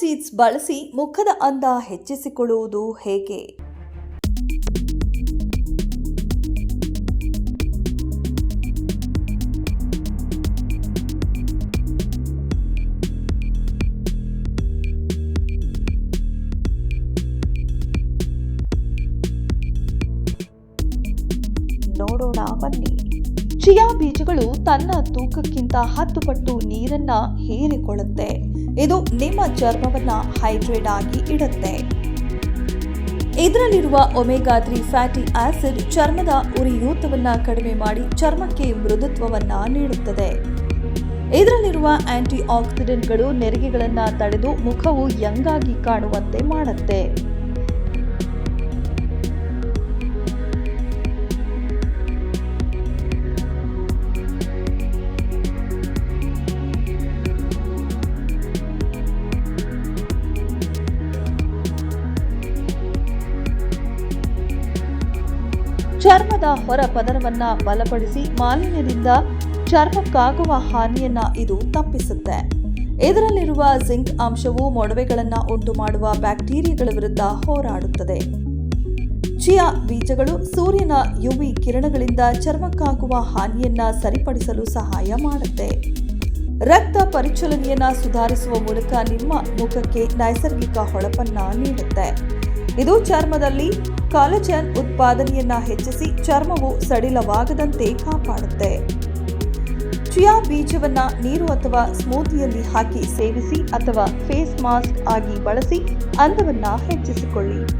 Tips ಬಳಸಿ ಮುಖದ ಅಂದ ಹೆಚ್ಚಿಸಿಕೊಳ್ಳುವುದು ಹೇಗೆ? ನೋಡೋಣ, ಬನ್ನಿ. ಚಿಯಾ ಬೀಜಗಳು ತನ್ನ ತೂಕಕ್ಕಿಂತ ಹತ್ತು ಪಟ್ಟು ನೀರನ್ನ ಹೀರಿಕೊಳ್ಳುತ್ತೆ. ಇದು ನಿಮ್ಮ ಚರ್ಮವನ್ನು ಹೈಡ್ರೇಟ್ ಆಗಿ ಇಡುತ್ತೆ. ಇದರಲ್ಲಿರುವ ಒಮೆಗಾ ತ್ರೀ ಫ್ಯಾಟಿ ಆಸಿಡ್ ಚರ್ಮದ ಉರಿಯೂತವನ್ನ ಕಡಿಮೆ ಮಾಡಿ ಚರ್ಮಕ್ಕೆ ಮೃದುತ್ವವನ್ನ ನೀಡುತ್ತದೆ. ಇದರಲ್ಲಿರುವ ಆಂಟಿ ಆಕ್ಸಿಡೆಂಟ್ಗಳು ನೆರಿಗೆಗಳನ್ನು ತಡೆದು ಮುಖವು ಯಂಗಾಗಿ ಕಾಣುವಂತೆ ಮಾಡುತ್ತೆ. ಚರ್ಮದ ಹೊರ ಪದರವನ್ನ ಬಲಪಡಿಸಿ ಮಾಲಿನ್ಯದಿಂದ ಚರ್ಮಕ್ಕಾಗುವ ಹಾನಿಯನ್ನ ಇದು ತಪ್ಪಿಸುತ್ತೆ. ಇದರಲ್ಲಿರುವ ಜಿಂಕ್ ಅಂಶವು ಮೊಡವೆಗಳನ್ನು ಉಂಟು ಮಾಡುವ ಬ್ಯಾಕ್ಟೀರಿಯಾಗಳ ವಿರುದ್ಧ ಹೋರಾಡುತ್ತದೆ. ಚಿಯಾ ಬೀಜಗಳು ಸೂರ್ಯನ ಯುವಿ ಕಿರಣಗಳಿಂದ ಚರ್ಮಕ್ಕಾಗುವ ಹಾನಿಯನ್ನ ಸರಿಪಡಿಸಲು ಸಹಾಯ ಮಾಡುತ್ತೆ. ರಕ್ತ ಪರಿಚಲನೆಯನ್ನ ಸುಧಾರಿಸುವ ಮೂಲಕ ನಿಮ್ಮ ಮುಖಕ್ಕೆ ನೈಸರ್ಗಿಕ ಹೊಳಪನ್ನ ನೀಡುತ್ತೆ. ಇದು ಚರ್ಮದಲ್ಲಿ ಕಾಲಜನ್ ಉತ್ಪಾದನೆಯನ್ನ ಹೆಚ್ಚಿಸಿ ಚರ್ಮವು ಸಡಿಲವಾಗದಂತೆ ಕಾಪಾಡುತ್ತೆ. ಚಿಯಾ ಬೀಜವನ್ನ ನೀರು ಅಥವಾ ಸ್ಮೂತಿಯಲ್ಲಿ ಹಾಕಿ ಸೇವಿಸಿ ಅಥವಾ ಫೇಸ್ ಮಾಸ್ಕ್ ಆಗಿ ಬಳಸಿ ಅಂದವನ್ನ ಹೆಚ್ಚಿಸಿಕೊಳ್ಳಿ.